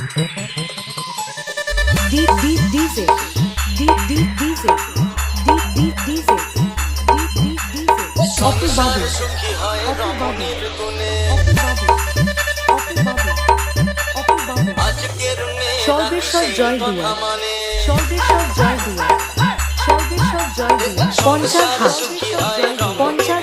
D D DJ D D DJ D D DJ D D DJ Apu বাবু অপু বাবু অপু বাবু অপু বাবু অপু বাবু সর্বেশ্বর জয় দুয়া সর্বেশ্বর জয় দুয়া সর্বেশ্বর জয় দুয়া পঞ্চার হাট পঞ্চার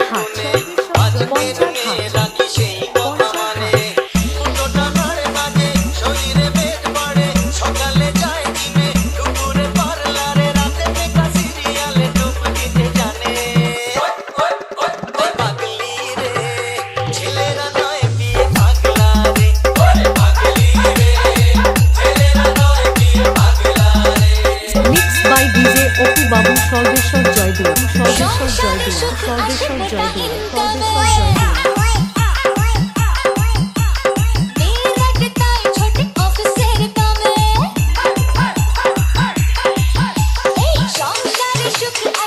বাবু সর্বেশ্বর জয় দুয়া সর্বেশ্বর জয় দুয়া সর্বেশ্বর জয় দুয়া সর্বেশ্বর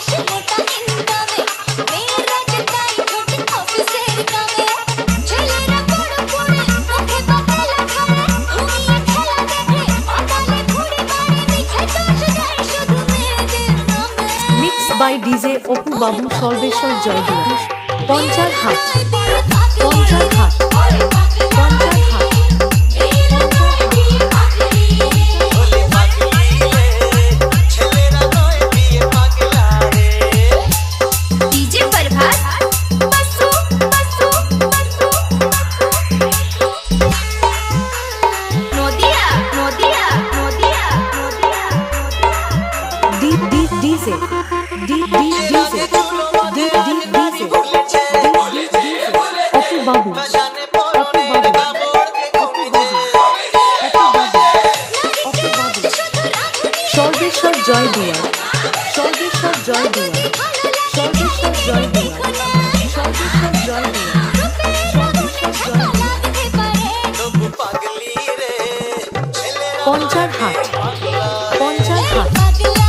জয় বাই অপু বাবু সর্বেশ্বর জয় দুয়া পঞ্চার হাট পঞ্চার হাট পঞ্চার বাবু সর্বেশ্বর জয় দিয়া সর্বেশ্বর জয় দিয়া সর্বেশ্বর জয় দিয়া সর্বেশ্বর জয় দিয়া পঞ্চার হাট পঞ্চার হাট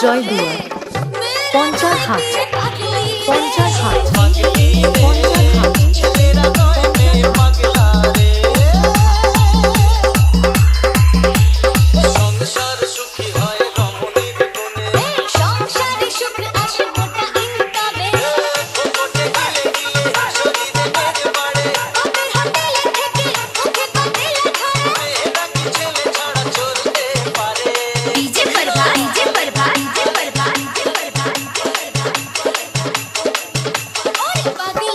জয় দুয়ার পঞ্চাশ হাট 把